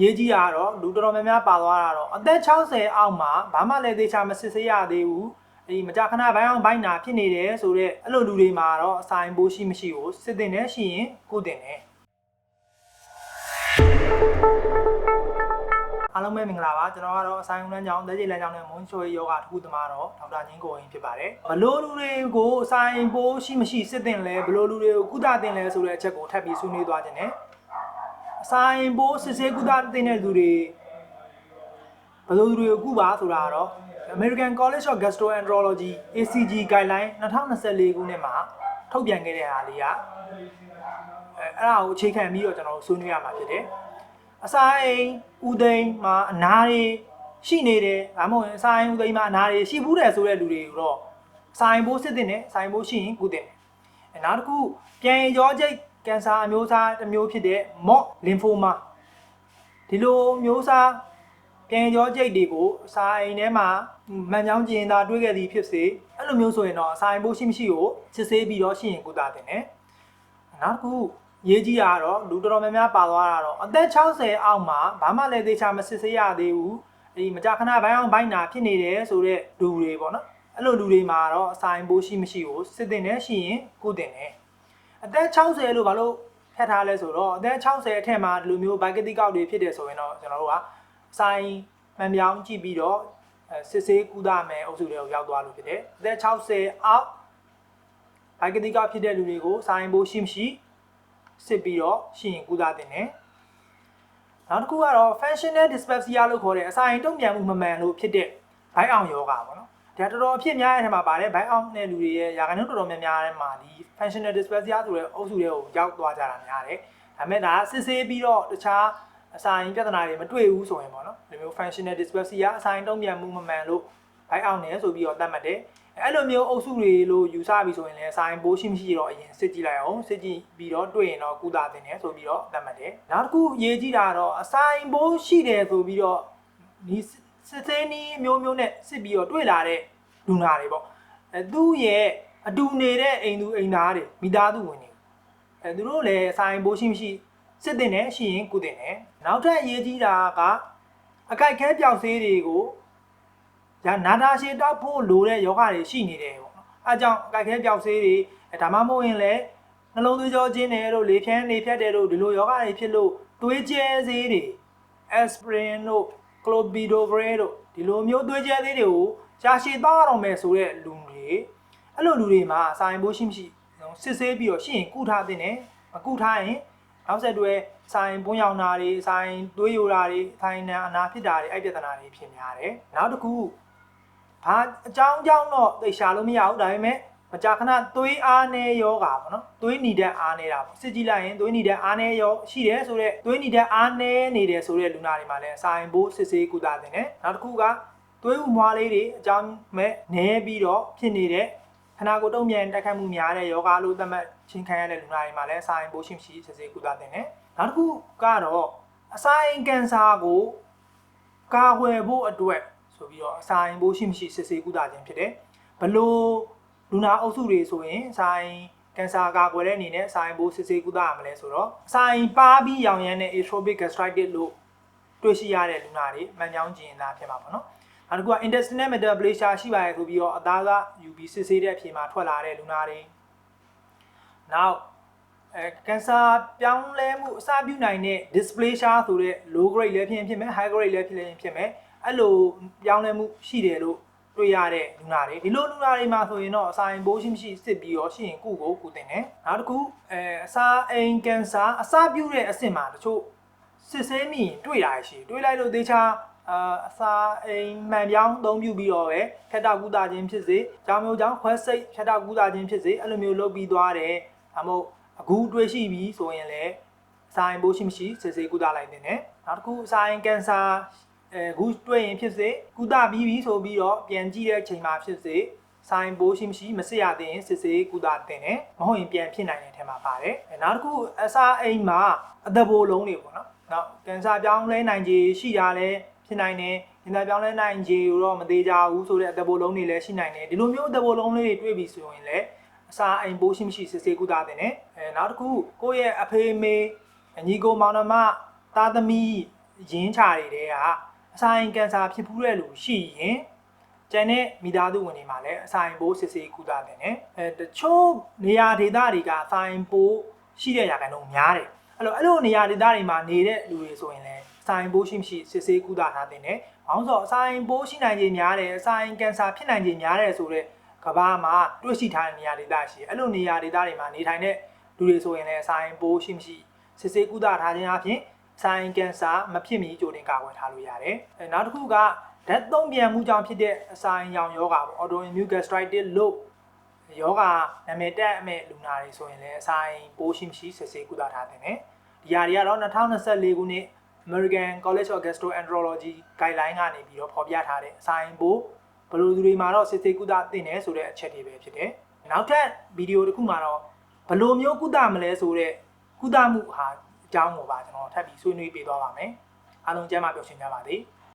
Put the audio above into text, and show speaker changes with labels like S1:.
S1: ရေးကြီးတာကတော့လူတော်တော်များများပါသွားတာတော့အသက်60အောက်မှာဘာမှလည်းသေချာမစစ်ဆေးရသေးဘူးအဲဒီမကြာခဏဘိုင်းအောင်ဘိုင်းနာဖြစ်နေတယ်ဆိုတော့အဲ့လိုလူတွေမှာတော့အဆိုင်ပိုးရှိမရှိကိုစစ်တင်နေရှိရင်ကိုတင်တယ်အားလုံးပဲမင်္ဂလာပါကျွန်တော်ကတော့အဆိုင်ဦးလန်းကြောင်းလက်ကျိလန်းကြောင်းနဲ့မွန်ချိုယောဂတစ်ခုသမားတော့ဒေါက်တာငင်းကိုရင်ဖြစ်ပါတယ်ဘလို့လူတွေကိုအဆိုင်ပိုးရှိမရှိစစ်တင်လဲဘလို့လူတွေကိုကုသတင်လဲဆိုတဲ့အချက်ကိုထပ်ပြီးဆွေးနွေးသွားခြင်းနဲ့ အဆိုင်ပိုးစစ်ဆေးကုသတင်တဲ့လူတွေဘလို့လူတွေကိုကုပါဆိုတာကတော့ American College of Gastroenterology ACG guideline 2024ခုနှစ်မှာထုတ်ပြန်ခဲ့တဲ့ဟာလေးကအဲအဲ့ဒါကိုအခြေခံပြီးတော့ကျွန်တော်တို့ဆွေးနွေးရမှာဖြစ်တယ်။အစာအိမ်ဥသိမ်းမှာအနာတွေရှိနေတယ်ဒါမှမဟုတ်ရင်အစာအိမ်ဥသိမ်းမှာအနာတွေရှိဘူးတယ်ဆိုတဲ့လူတွေကိုတော့ဆိုင်ဘိုးစစ်တင်တယ်ဆိုင်ဘိုးရှိရင်ကုတင်တယ်။အဲနောက်တစ်ခုပြန်ရင်ကြောကျိတ် ကင်ဆာအမျိုးအစားတစ်မျိုးဖြစ်တဲ့ MOC lymphoma ဒီလိုမျိုးစားပြန်ကြောကျိတ်တွေကိုအစာအိမ်ထဲမှာမှန်ချောင်းကျင်သာတွေးခဲ့သည်ဖြစ်စေအဲ့လိုမျိုးဆိုရင်တော့အစာအိမ်ဘိုးရှိမရှိကိုစစ်ဆေးပြီးတော့ရှိရင်ကုသတင်တယ်။နောက်တစ်ခုရေးကြီးတာကတော့လူတော်တော်များများပါသွားတာတော့အသက်60အောက်မှာဘာမှလည်းသေချာမစစ်ဆေးရသေးဘူး။အဲဒီမကြာခဏဘိုင်းအောင်ဘိုင်းနာဖြစ်နေတယ်ဆိုတော့လူတွေပေါ့နော်။အဲ့လိုလူတွေမှာတော့အစာအိမ်ဘိုးရှိမရှိကိုစစ်တင်နေရှိရင်ကုတင်တယ်။ အသက်60လို့ဘာလို့ဖတ်ထားလဲဆိုတော့အသက်60အထက်မှာဒီလိုမျိုးဘိုက်ကတိကောက်တွေဖြစ်တယ်ဆိုရင်တော့ကျွန်တော်တို့ကဆိုင်မှန်ပြောင်းကြည့်ပြီးတော့အဲစစ်ဆေးကုသမယ်အုပ်စုတွေကိုရောက်သွားလို့ဖြစ်တယ်။အသက်60အောက်ဘိုက်ကတိကောက်ဖြစ်တဲ့လူတွေကိုဆိုင်ဘိုးရှိမရှိစစ်ပြီးတော့ရှိရင်ကုသတင်တယ်။နောက်တစ်ခုကတော့ functional dyspepsia လို့ခေါ်တဲ့အစာရင်တုံ့ပြန်မှုမမှန်လို့ဖြစ်တဲ့ဘိုင်းအောင်ယောဂါပေါ့နော်။ ဒါတော်တော်အဖြစ်များတဲ့ထဲမှာပါတယ်ဘိုင်းအောင်တဲ့လူတွေရဲ့ရာခိုင်နှုန်းတော်တော်များများထဲမှာဒီ functional dyspepsia ဆိုတဲ့အုပ်စုတွေကိုရောက်သွားကြတာများတယ်။ဒါပေမဲ့ဒါစစ်ဆေးပြီးတော့တခြားအစာရင်ပြဿနာတွေမတွေ့ဘူးဆိုရင်ပေါ့နော်ဒီမျိုး functional dyspepsia အစာရင်တုံ့ပြန်မှုမမှန်လို့ဘိုင်းအောင်နေဆိုပြီးတော့သတ်မှတ်တယ်အဲ့လိုမျိုးအုပ်စုတွေလို့ယူဆပြီးဆိုရင်လည်းအစာရင်ပိုးရှိမရှိတော့အရင်စစ်ကြည့်လိုက်အောင်စစ်ကြည့်ပြီးတော့တွေ့ရင်တော့ကုသတင်တယ်ဆိုပြီးတော့သတ်မှတ်တယ်နောက်တစ်ခုရေးကြည့်တာတော့အစာရင်ပိုးရှိတယ်ဆိုပြီးတော့ဒီ စစ်သေးနီးမျိုးမျိုးနဲ့စစ်ပြီးတော့တွေ့လာတဲ့လူနာတွေပေါ့အဲသူ့ရဲ့အတူနေတဲ့အိမ်သူအိမ်သားတွေမိသားစုဝင်တွေအဲသူတို့လည်းအစာရင်ပိုးရှိမရှိစစ်တင်တယ်ရှိရင်ကုတင်တယ်နောက်ထပ်ရေးကြည့်တာကအကြိုက်ခဲပြောက်ဆေးတွေကိုညာနာတာရှည်တောက်ဖို့လိုတဲ့ယောဂတွေရှိနေတယ်ပေါ့နော်အဲကြောင့်အကြိုက်ခဲပြောက်ဆေးတွေအဲဒါမှမဟုတ်ရင်လည်းနှလုံးသွေးကြောကျဉ်တယ်တို့လေဖြန်းလေဖြတ်တယ်တို့ဒီလိုယောဂတွေဖြစ်လို့သွေးကျဲဆေးတွေ aspirin တို့ clopidogrel တို့ဒီလိုမျိုးသွေးကျဲဆေးတွေကိုရှာရှည်တောက်ရအောင်မယ်ဆိုတဲ့လူတွေအဲ့လိုလူတွေမှာစာရင်ဖို့ရှိမရှိစစ်ဆေးပြီးတော့ရှိရင်ကုထားတဲ့နဲ့မကုထားရင်နောက်ဆက်တွဲဆိုင်ပွန်းရောင်တာတွေဆိုင်သွေးယိုတာတွေဆိုင်နာအနာဖြစ်တာတွေအဲ့ပြဿနာတွေဖြစ်များတယ်နောက်တစ်ခုဘာအကြောင်းအကြောင်းတော့သိရှာလို့မရဘူးဒါပေမဲ့ မကြာခဏသွေးအားနေယောဂါပေါ့နော်သွေးနီတဲ့အားနေတာပေါ့စစ်ကြည့်လိုက်ရင်သွေးနီတဲ့အားနေရောရှိတယ်ဆိုတော့သွေးနီတဲ့အားနေနေတယ်ဆိုတဲ့လူနာတွေမှာလည်းဆိုင်ဘိုးစစ်ဆေးကုသတင်တယ်နောက်တစ်ခုကသွေးဥမွားလေးတွေအကြောင်းမဲ့နဲပြီးတော့ဖြစ်နေတဲ့ခနာကိုယ်တုံ့ပြန်တိုက်ခတ်မှုများတဲ့ယောဂါလို့သတ်မှတ်ချင်းခံရတဲ့လူနာတွေမှာလည်းဆိုင်ဘိုးရှိမရှိစစ်ဆေးကုသတင်တယ်နောက်တစ်ခုကတော့အစာအိမ်ကင်ဆာကိုကာကွယ်ဖို့အတွက်ဆိုပြီးတော့အစာအိမ်ဘိုးရှိမရှိစစ်ဆေးကုသခြင်းဖြစ်တယ်ဘလို့ လူနာအုပ်စုတွေဆိုရင်အစာအိမ်ကင်ဆာကာကွယ်တဲ့အနေနဲ့အစာအိမ်ဘိုးစစ်ဆေးကုသရမလဲဆိုတော့အစာအိမ်ပါပြီးရောင်ရမ်းတဲ့ atrophic gastritis လို့တွေ့ရှိရတဲ့လူနာတွေမှန်ကြောင်းကျင်သားဖြစ်မှာပေါ့နော်နောက်တစ်ခုက intestinal metaplasia ရှိပါရဲ့ဆိုပြီးတော့အသားက UV စစ်ဆေးတဲ့အဖြစ်မှာထွက်လာတဲ့လူနာတွေနောက်အဲကင်ဆာပြောင်းလဲမှုအစပြုနိုင်တဲ့ dysplasia ဆိုတဲ့ low grade လည်းဖြစ်ရင်ဖြစ်မယ် high grade လည်းဖြစ်ရင်ဖြစ်မယ်အဲ့လိုပြောင်းလဲမှုရှိတယ်လို့ တွေ့ရတဲ့လူနာတွေဒီလိုလူနာတွေမှာဆိုရင်တော့အစာအိမ်ဘိုးရှိမရှိစစ်ပြီးတော့ရှိရင်ကုကိုကုတင်တယ်နောက်တစ်ခုအဲအစာအိမ်ကင်ဆာအစပြုတဲ့အဆင့်မှာတချို့စစ်ဆေးမိရင်တွေ့တာရှိတွေ့လိုက်လို့သေချာအာအစာအိမ်မှန်ပြောင်းအသုံးပြုပြီးတော့ပဲခက်တာကုသခြင်းဖြစ်စေကြောင်မျိုးကြောင်ခွဲစိတ်ခက်တာကုသခြင်းဖြစ်စေအဲ့လိုမျိုးလုပ်ပြီးသွားတယ်ဒါမှမဟုတ်အခုတွေ့ရှိပြီဆိုရင်လည်းအစာအိမ်ဘိုးရှိမရှိစစ်ဆေးကုသလိုက်တင်တယ်နောက်တစ်ခုအစာအိမ်ကင်ဆာ အဲခုတွေ့ရင်ဖြစ်စေကုသပြီးပြီဆိုပြီးတော့ပြန်ကြည့်တဲ့အချိန်မှာဖြစ်စေဆိုင်ဘိုးရှိမရှိမစစ်ရသေးရင်စစ်စေးကုသတင်တယ်မဟုတ်ရင်ပြန်ဖြစ်နိုင်တဲ့အထက်မှာပါတယ်အဲနောက်တစ်ခုအစာအိမ်မှာအသက်ဘိုးလုံးတွေပေါ့နော်နောက်ကင်ဆာပြောင်းလဲနိုင်ခြေရှိတာလည်းဖြစ်နိုင်တယ်။ဉာဏ်ပြောင်းလဲနိုင်ခြေကိုတော့မသေးကြဘူးဆိုတဲ့အသက်ဘိုးလုံးတွေလည်းရှိနိုင်တယ်။ဒီလိုမျိုးအသက်ဘိုးလုံးလေးတွေတွေ့ပြီဆိုရင်လည်းအစာအိမ်ဘိုးရှိမရှိစစ်ဆေးကုသတင်တယ်။အဲနောက်တစ်ခုကိုယ့်ရဲ့အဖေမေညီကိုမောင်နှမသားသမီးရင်းချတွေတဲက အစာရင်ကန်ဆာဖြစ်ဖူးတဲ့လူရှိရင်ကျန်တဲ့မိသားစုဝင်တွေမှာလည်းအစာရင်ပိုးစစ်ဆေးကုသတင်တယ်အဲတချို့နေရာဒေသတွေကအစာရင်ပိုးရှိတဲ့ရာခိုင်နှုန်းများတယ်အဲ့လိုအဲ့လိုနေရာဒေသတွေမှာနေတဲ့လူတွေဆိုရင်လည်းအစာရင်ပိုးရှိမရှိစစ်ဆေးကုသထားတင်တယ်။ဘာလို့ဆိုတော့အစာရင်ပိုးရှိနိုင်ခြင်းများတယ်အစာရင်ကန်ဆာဖြစ်နိုင်ခြင်းများတယ်ဆိုတော့ကဘာမှာတွေ့ရှိထားတဲ့နေရာဒေသရှိတယ်။အဲ့လိုနေရာဒေသတွေမှာနေထိုင်တဲ့လူတွေဆိုရင်လည်းအစာရင်ပိုးရှိမရှိစစ်ဆေးကုသထားခြင်းအပြင် ဆိုင်ကင်ဆာမဖြစ်မီကြိုတင်ကာကွယ်ထားလို့ရတယ်။အဲနောက်တစ်ခုကဓာတ်သုံးပြန်မှုကြောင့်ဖြစ်တဲ့အစာရင်ရောင်ယောဂါပေါ့ autoimmune gastritis လို့ယောဂါနာမည်တက်အမဲ့လူနာတွေဆိုရင်လည်းအစာရင်ပိုးရှိမရှိစစ်ဆေးကုသထားတယ်နဲ့ဒီဟာတွေကတော့2024ခုနှစ် American College of Gastroenterology guideline ကနေပြီးတော့ဖော်ပြထားတဲ့အစာရင်ပိုးဘယ်လိုသူတွေမှာတော့စစ်ဆေးကုသသင့်တယ်ဆိုတဲ့အချက်တွေပဲဖြစ်တယ်။နောက်ထပ်ဗီဒီယိုတစ်ခုမှာတော့ဘယ်လိုမျိုးကုသမလဲဆိုတဲ့ကုသမှုဟာ အကြောင်းကိုပါကျွန်တော်ထပ်ပြီးဆွေးနွေးပေးသွားပါမယ်။အားလုံးကျမ်းမာပျော်ရွှင်ကြပါစေ။